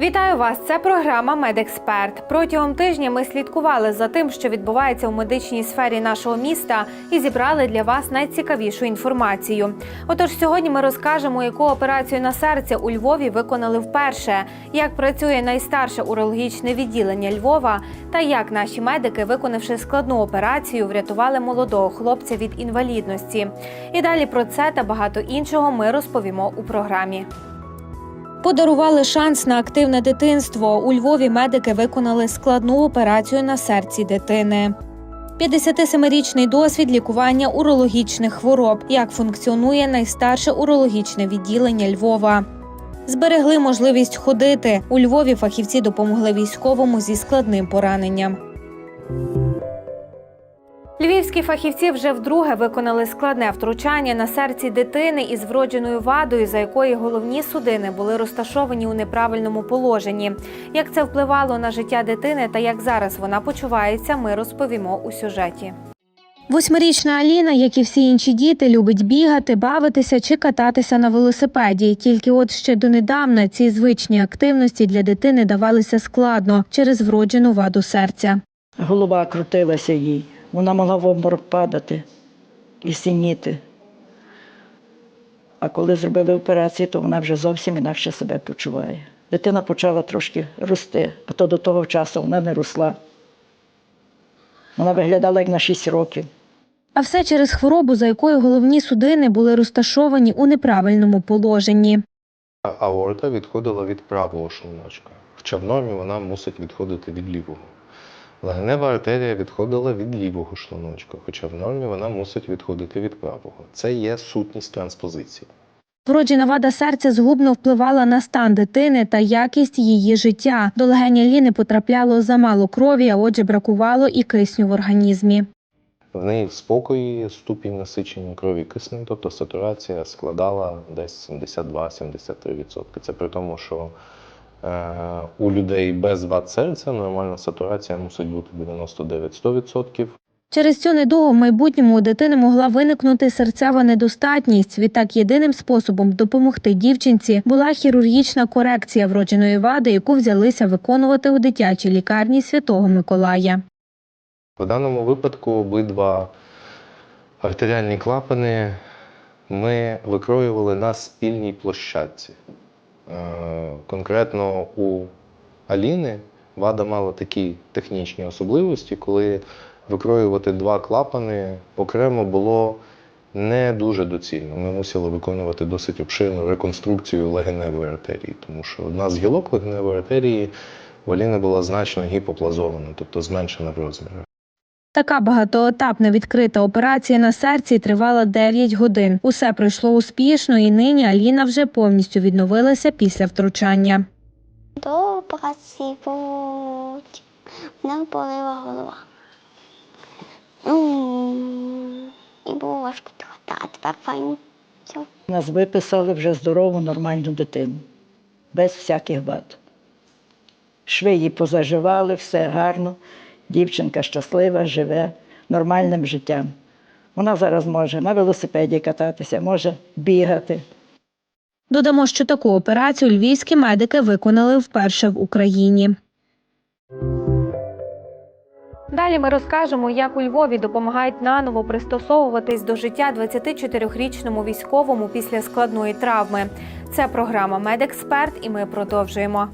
Вітаю вас! Це програма Медексперт. Протягом тижня ми слідкували за тим, що відбувається у медичній сфері нашого міста, і зібрали для вас найцікавішу інформацію. Отож, сьогодні ми розкажемо, яку операцію на серце у Львові виконали вперше, як працює найстарше урологічне відділення Львова, та як наші медики, виконавши складну операцію, врятували молодого хлопця від інвалідності. І далі про це та багато іншого ми розповімо у програмі. Подарували шанс на активне дитинство. У Львові медики виконали складну операцію на серці дитини. 57-річний досвід лікування урологічних хвороб. Як функціонує найстарше урологічне відділення Львова. Зберегли можливість ходити. У Львові фахівці допомогли військовому зі складним пораненням. Львівські фахівці вже вдруге виконали складне втручання на серці дитини із вродженою вадою, за якої головні судини були розташовані у неправильному положенні. Як це впливало на життя дитини та як зараз вона почувається, ми розповімо у сюжеті. Восьмирічна Аліна, як і всі інші діти, любить бігати, бавитися чи кататися на велосипеді. Тільки от ще донедавна ці звичні активності для дитини давалися складно через вроджену ваду серця. Голова крутилася їй. Вона могла в обморок падати і синіти. А коли зробили операцію, то вона вже зовсім інакше себе почуває. Дитина почала трошки рости, а то до того часу вона не росла. Вона виглядала як на 6 років. А все через хворобу, за якою головні судини були розташовані у неправильному положенні. Аорта відходила від правого шлуночка. Хоча в нормі вона мусить відходити від лівого. Легенева артерія відходила від лівого шлуночка, хоча в нормі вона мусить відходити від правого. Це є сутність транспозиції. Вроджена вада серця згубно впливала на стан дитини та якість її життя. До легені Ліни потрапляло замало крові, а отже, бракувало і кисню в організмі. В неї в спокої ступінь насичення крові киснем, тобто сатурація складала десь 72-73%. Це при тому, що у людей без вад серця нормальна сатурація мусить бути 99-100%. Через цю недугу в майбутньому у дитини могла виникнути серцева недостатність. Відтак, єдиним способом допомогти дівчинці була хірургічна корекція вродженої вади, яку взялися виконувати у дитячій лікарні Святого Миколая. В даному випадку обидва артеріальні клапани ми викроювали на спільній площадці. Е, Конкретно у Аліни вада мала такі технічні особливості, коли викроювати два клапани окремо було не дуже доцільно. Ми мусили виконувати досить обширну реконструкцію легеневої артерії, тому що одна з гілок легеневої артерії у Аліни була значно гіпоплазована, тобто зменшена в розмірах. Така багатоетапна відкрита операція на серці тривала 9 годин. Усе пройшло успішно, і нині Аліна вже повністю відновилася після втручання. До операції мене болила голова. І було важко трохи, а тепер файно. Нас виписали вже здорову, нормальну дитину, без всяких вад. Шви її позаживали, все гарно. Дівчинка щаслива, живе нормальним життям. Вона зараз може на велосипеді кататися, може бігати. Додамо, що таку операцію львівські медики виконали вперше в Україні. Далі ми розкажемо, як у Львові допомагають наново пристосовуватись до життя 24-річному військовому після складної травми. Це програма Медексперт, і ми продовжуємо.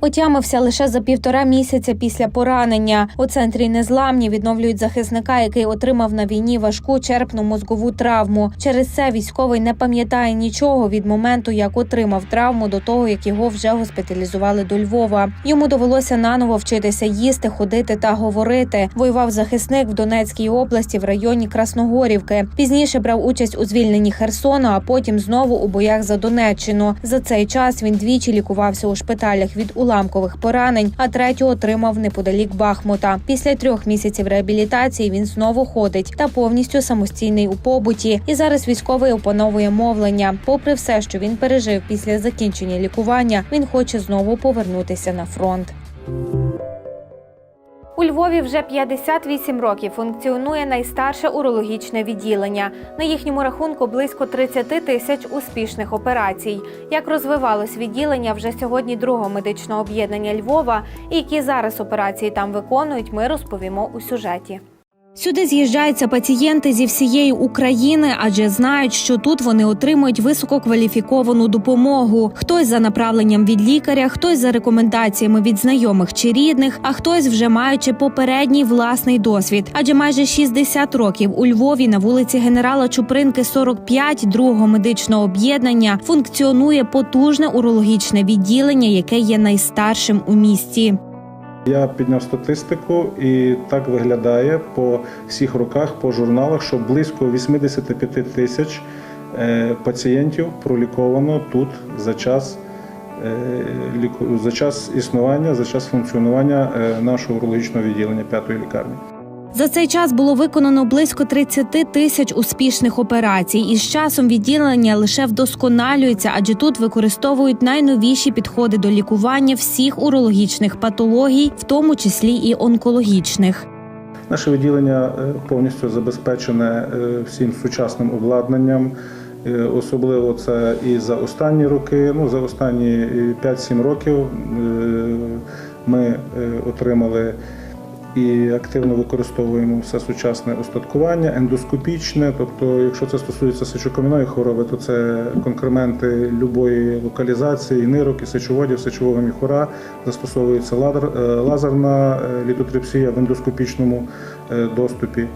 Отямився лише за півтора місяця після поранення. У центрі незламні відновлюють захисника, який отримав на війні важку черпну мозгову травму. Через це військовий не пам'ятає нічого від моменту, як отримав травму, до того як його вже госпіталізували до Львова. Йому довелося наново вчитися їсти, ходити та говорити. Воював захисник в Донецькій області в районі Красногорівки. Пізніше брав участь у звільненні Херсону, а потім знову у боях за Донеччину. За цей час він двічі лікувався у шпиталях від уламкових поранень, а третю отримав неподалік Бахмута. Після трьох місяців реабілітації він знову ходить та повністю самостійний у побуті. І зараз військовий опановує мовлення. Попри все, що він пережив після закінчення лікування, він хоче знову повернутися на фронт. У Львові вже 58 років функціонує найстарше урологічне відділення. На їхньому рахунку близько 30 тисяч успішних операцій. Як розвивалось відділення вже сьогодні другого медичного об'єднання Львова, і які зараз операції там виконують, ми розповімо у сюжеті. Сюди з'їжджаються пацієнти зі всієї України, адже знають, що тут вони отримують висококваліфіковану допомогу. Хтось за направленням від лікаря, хтось за рекомендаціями від знайомих чи рідних, а хтось вже маючи попередній власний досвід. Адже майже 60 років у Львові на вулиці генерала Чупринки 45 другого медичного об'єднання функціонує потужне урологічне відділення, яке є найстаршим у місті. Я підняв статистику, і так виглядає по всіх роках, по журналах, що близько 85 тисяч е, пацієнтів проліковано тут за час, е, за час існування, за час функціонування е, нашого урологічного відділення п'ятої лікарні. За цей час було виконано близько 30 тисяч успішних операцій, і з часом відділення лише вдосконалюється, адже тут використовують найновіші підходи до лікування всіх урологічних патологій, в тому числі і онкологічних. Наше відділення е, повністю забезпечене е, всім сучасним обладнанням. Е, Особливо це і за останні роки. Ну за останні е, 5-7 років ми отримали і активно використовуємо все сучасне остаткування, ендоскопічне. Тобто, якщо це стосується сечокам'яної хвороби, то це конкременти любої локалізації, нирок і сечоводів, сечового міхура. Застосовується е, лазерна е, літотрипсія в ендоскопічному е, доступі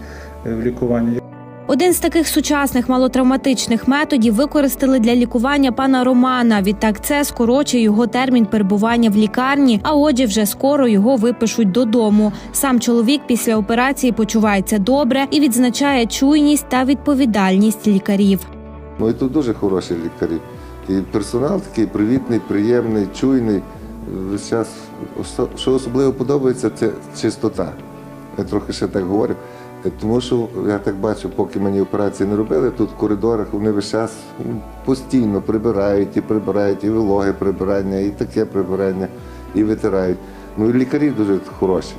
в лікуванні. Один з таких сучасних малотравматичних методів використали для лікування пана Романа. Відтак це скорочує його термін перебування в лікарні, а отже, вже скоро його випишуть додому. Сам чоловік після операції почувається добре і відзначає чуйність та відповідальність лікарів. Ну тут дуже хороші лікарі. І персонал такий привітний, приємний, чуйний. Весь час, що особливо подобається, це чистота. Я трохи ще так говорю. Е, Тому що я так бачу, поки мені операції не робили, тут в коридорах вони весь час постійно прибирають і прибирають, і вологе прибирання, і таке прибирання, і витирають. Ну і лікарі дуже хороші.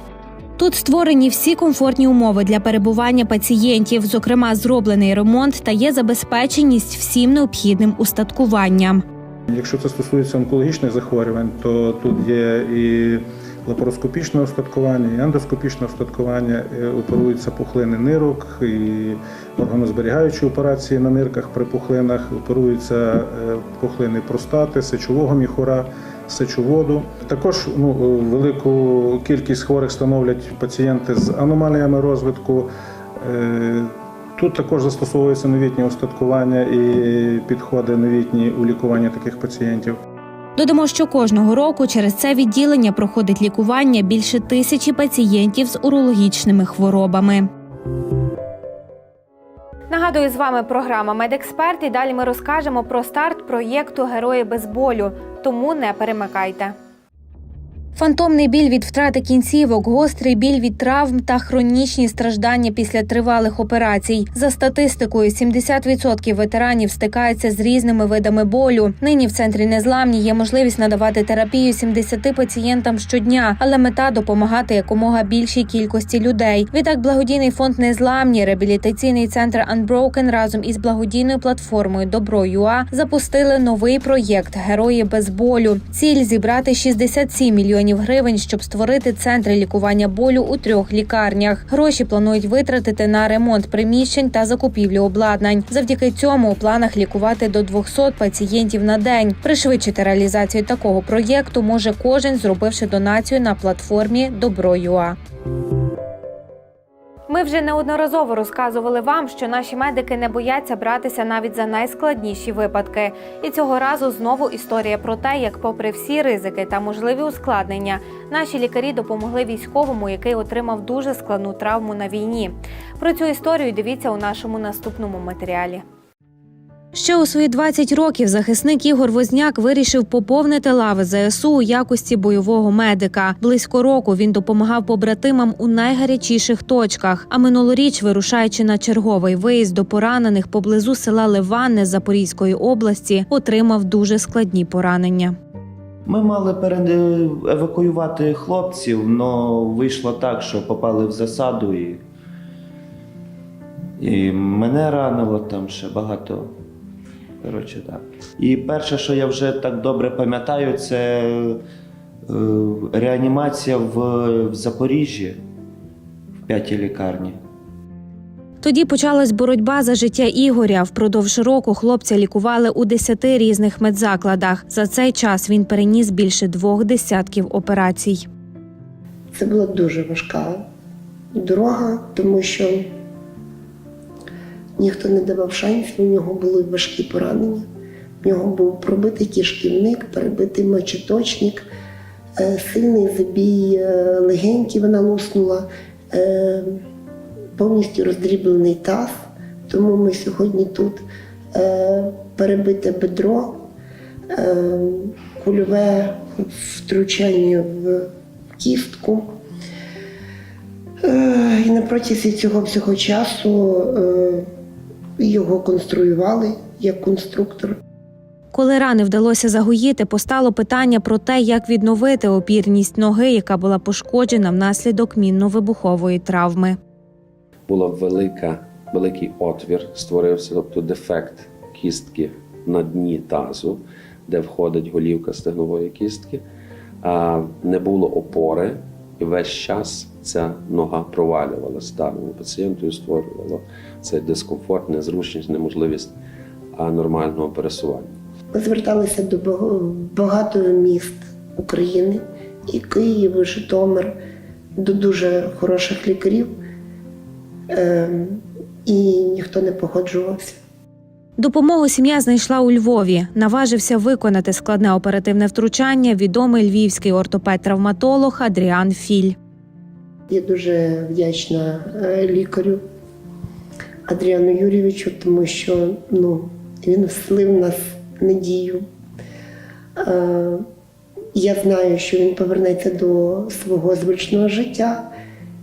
Тут створені всі комфортні умови для перебування пацієнтів, зокрема, зроблений ремонт та є забезпеченість всім необхідним устаткуванням. Якщо це стосується онкологічних захворювань, то тут є і лапароскопічне остаткування, і ендоскопічне остаткування, е, оперуються пухлини нирок, і органозберігаючі операції на нирках при пухлинах, оперуються е, пухлини простати, сечового міхура, сечоводу. Також ну, е, велику кількість хворих становлять пацієнти з аномаліями розвитку. Тут також застосовуються новітні остаткування і підходи новітні у лікуванні таких пацієнтів. Додамо, що кожного року через це відділення проходить лікування більше тисячі пацієнтів з урологічними хворобами. Нагадую, з вами програма Медексперт. І далі ми розкажемо про старт проєкту Герої без болю. Тому не перемикайте. Фантомний біль від втрати кінцівок, гострий біль від травм та хронічні страждання після тривалих операцій. За статистикою, 70% ветеранів стикаються з різними видами болю. Нині в центрі незламні є можливість надавати терапію 70 пацієнтам щодня, але мета допомагати якомога більшій кількості людей. Відтак, благодійний фонд Незламні, реабілітаційний центр Unbroken разом із благодійною платформою Добро.ua запустили новий проєкт Герої без болю. Ціль зібрати 67 мільйонів мільйонів гривень, щоб створити центри лікування болю у трьох лікарнях. Гроші планують витратити на ремонт приміщень та закупівлю обладнань. Завдяки цьому у планах лікувати до 200 пацієнтів на день. Пришвидшити реалізацію такого проєкту може кожен, зробивши донацію на платформі Добро.ua. Ми вже неодноразово розказували вам, що наші медики не бояться братися навіть за найскладніші випадки. І цього разу знову історія про те, як, попри всі ризики та можливі ускладнення, наші лікарі допомогли військовому, який отримав дуже складну травму на війні. Про цю історію дивіться у нашому наступному матеріалі. Ще у свої 20 років захисник Ігор Возняк вирішив поповнити лави ЗСУ у якості бойового медика. Близько року він допомагав побратимам у найгарячіших точках. А минулоріч, вирушаючи на черговий виїзд до поранених поблизу села Ливанне Запорізької області, отримав дуже складні поранення. Ми мали пере- евакуювати хлопців, але вийшло так, що попали в засаду і, і мене ранило там ще багато. Коротше, так. І перше, що я вже так добре пам'ятаю, це е, реанімація в, в Запоріжжі в п'ятій лікарні. Тоді почалась боротьба за життя Ігоря. Впродовж року хлопця лікували у 10 різних медзакладах. За цей час він переніс більше двох десятків операцій. Це була дуже важка дорога, тому що ніхто не давав шансів, у нього були важкі поранення. У нього був пробитий кишківник, перебитий мочеточник, е, сильний забій е, легеньків вона луснула, е, повністю роздріблений таз. Тому ми сьогодні тут перебите бедро, кульове втручання в кістку. І на протязі цього всього часу його конструювали як конструктор. Коли рани вдалося загоїти, постало питання про те, як відновити опірність ноги, яка була пошкоджена внаслідок мінно-вибухової травми. була велика, великий отвір, створився, тобто дефект кістки на дні тазу, де входить голівка стегнової кістки. А, не було опори, весь час ця нога провалювалася даному пацієнту і створювала цей дискомфорт, незручність, неможливість нормального пересування. Ми зверталися до бага- багато міст України, і Київ, і Житомир, до дуже хороших лікарів, Ем, і ніхто не погоджувався. Допомогу сім'я знайшла у Львові. Наважився виконати складне оперативне втручання відомий львівський ортопед-травматолог Адріан Філь. Я дуже вдячна е, лікарю Адріану Юрійовичу, тому що ну, він вслив нас надію. Е, Я знаю, що він повернеться до свого звичного життя,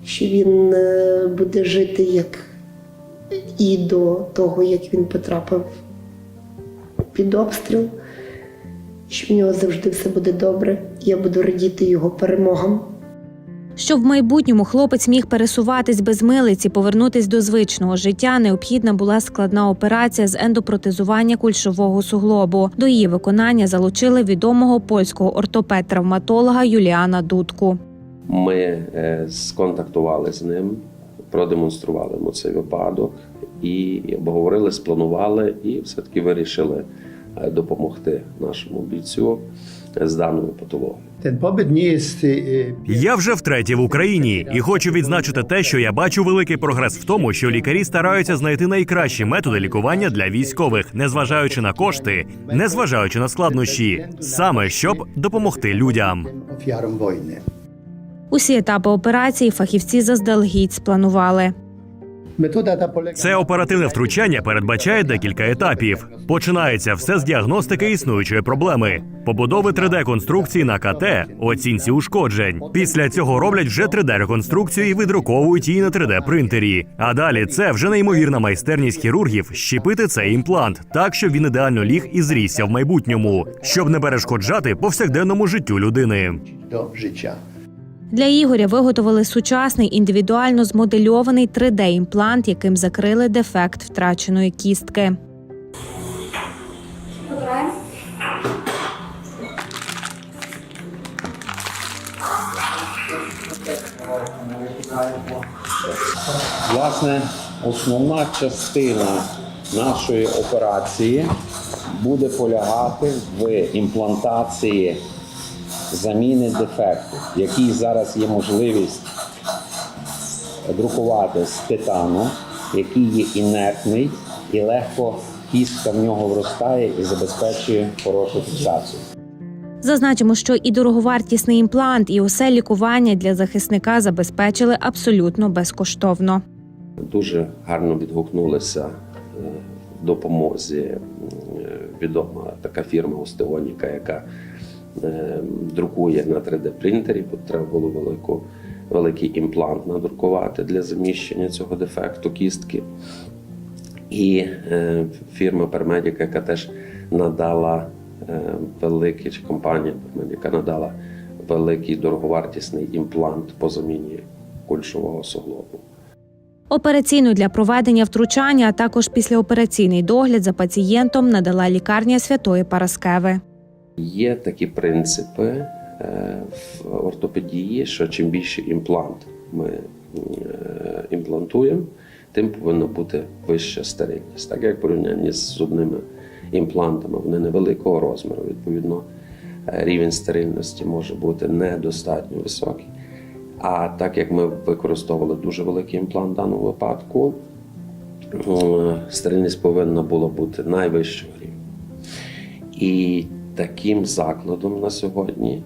що він е, буде жити як і до того, як він потрапив під обстріл, що в нього завжди все буде добре. Я буду радіти його перемогам. Щоб в майбутньому хлопець міг пересуватись без милиці, повернутись до звичного життя, необхідна була складна операція з ендопротезування кульшового суглобу. До її виконання залучили відомого польського ортопед-травматолога Юліана Дудку. Ми е, сконтактували з ним, продемонстрували йому цей випадок і обговорили, спланували і все-таки вирішили е, допомогти нашому бійцю з даною патологією. Jest e, Я вже втретє в Україні і хочу відзначити те, що я бачу великий прогрес в тому, що лікарі стараються знайти найкращі методи лікування для військових, незважаючи на кошти, незважаючи на складнощі, саме щоб допомогти людям. Усі етапи операції фахівці заздалегідь спланували. Це оперативне втручання передбачає декілька етапів. Починається все з діагностики існуючої проблеми, побудови 3D-конструкції на КТ, оцінці ушкоджень. Після цього роблять вже 3D-реконструкцію і видруковують її на 3D-принтері. А далі це вже неймовірна майстерність хірургів щепити цей імплант так, щоб він ідеально ліг і зрісся в майбутньому, щоб не перешкоджати повсякденному життю людини. do życia. Для Ігоря виготовили сучасний індивідуально змодельований 3D-імплант, яким закрили дефект втраченої кістки. Власне, основна частина нашої операції буде полягати в імплантації заміни дефекту, який зараз є можливість друкувати з титану, який є інертний і легко кістка в нього вростає і забезпечує хорошу фіксацію. Зазначимо, що і дороговартісний імплант, і усе лікування для захисника забезпечили абсолютно безкоштовно. Дуже гарно відгукнулися е, в допомозі е, відома така фірма Остеоніка, яка друкує на 3D-принтері, бо треба було велику, великий імплант надрукувати для заміщення цього дефекту кістки. І е, фірма Пермедіка, яка теж надала е, великий, чи компанія Пермедіка надала великий дороговартісний імплант по заміні кульшового суглобу. Операційну для проведення втручання, а також післяопераційний догляд за пацієнтом надала лікарня Святої Параскеви. Є такі принципи е, в ортопедії, що чим більше імплант ми е, імплантуємо, тим повинна бути вища стерильність. Так як в порівнянні з зубними імплантами, вони невеликого розміру. Відповідно, е, рівень стерильності може бути недостатньо високий. А так як ми використовували дуже великий імплант в даному випадку, стерильність повинна була бути найвищого рівня. І таким закладом на сьогодні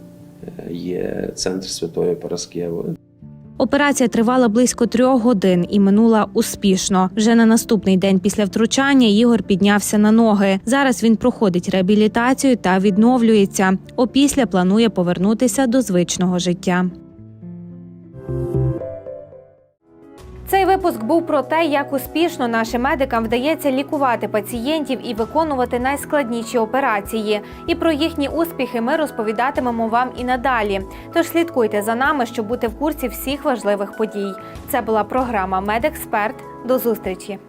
е, є центр Святої Параскеви. Операція тривала близько трьох годин і минула успішно. Вже на наступний день після втручання Ігор піднявся на ноги. Зараз він проходить реабілітацію та відновлюється. Опісля планує повернутися до звичного життя. Цей випуск був про те, як успішно нашим медикам вдається лікувати пацієнтів і виконувати найскладніші операції. І про їхні успіхи ми розповідатимемо вам і надалі. Тож слідкуйте за нами, щоб бути в курсі всіх важливих подій. Це була програма Медексперт. До зустрічі.